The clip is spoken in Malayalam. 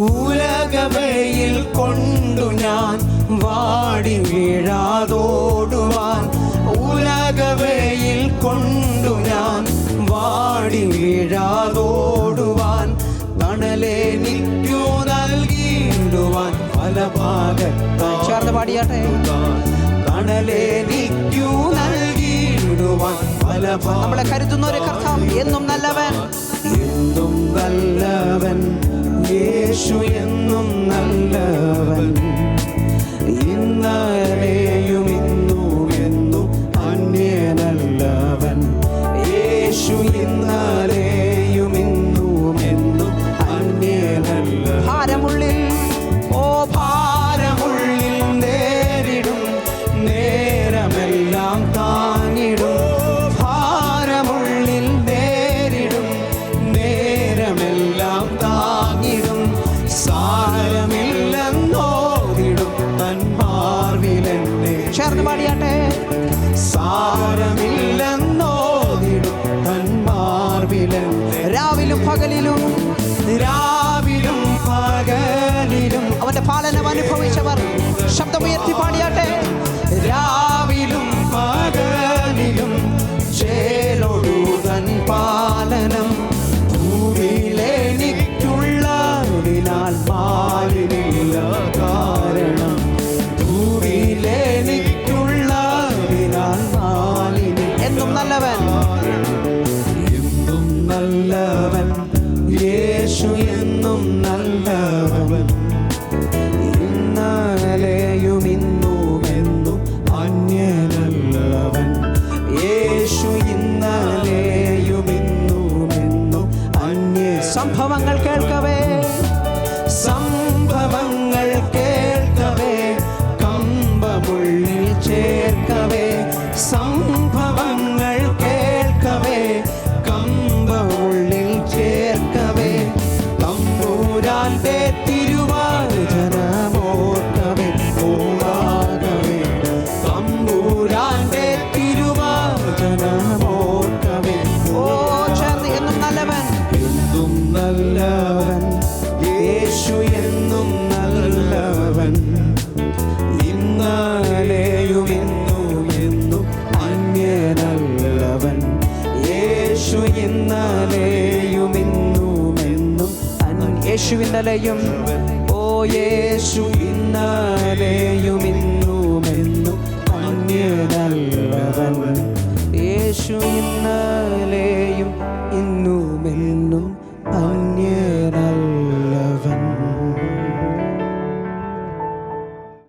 ഉലകവയിൽ കൊണ്ടു ഞാൻ വാടി വീഴാതോടുവാൻ. ഉലകവയിൽ കൊണ്ടു ഞാൻ വാടി വീഴാതോടുവാൻ. തണലേ നിത്യു നൽകിയിടുവാൻ പല ഭാഗത്താർന്ന് പാടിയാട്ടെ. തണലേ നിത്യു നൽകിയിടുവാൻ പല നമ്മളെ കരുതുന്നൊരു കർത്താവ് എന്നും നല്ലവൻ. എന്നും നല്ലവൻ. യേശു എന്നും നല്ലവൻ. ഇന്നലെയും ഇന്നും എന്നും അന്യനല്ലവൻ. യേശു ഇന്നലെയും ഇന്നും എന്നും അന്യനല്ല ഭാരമുള്ളിൽ ഓ ഭാരമുള്ളിൽ നേരിടും നേരമെല്ലാം താങ്ങിടും ചേർന്ന് പാടിയാട്ടെ. സാരമില്ലെന്നോതിടും രാവിലും പകലിലും രാവിലും പകലിലും. അവന്റെ പാലനം അനുഭവിച്ചവർ സംഭവങ്ങൾ കേൾക്കവേ. നല്ലവൻ യേശു ഇന്നലെയും ഇന്നുമെന്നും യേശു ഇന്നലെയും ഓ യേശു ഇന്നലെയും ഇന്നുമെന്നും അന്യനല്ലവൻ യേശു ഇന്നലെയും ഇന്നുമെന്നും അന്യനല്ല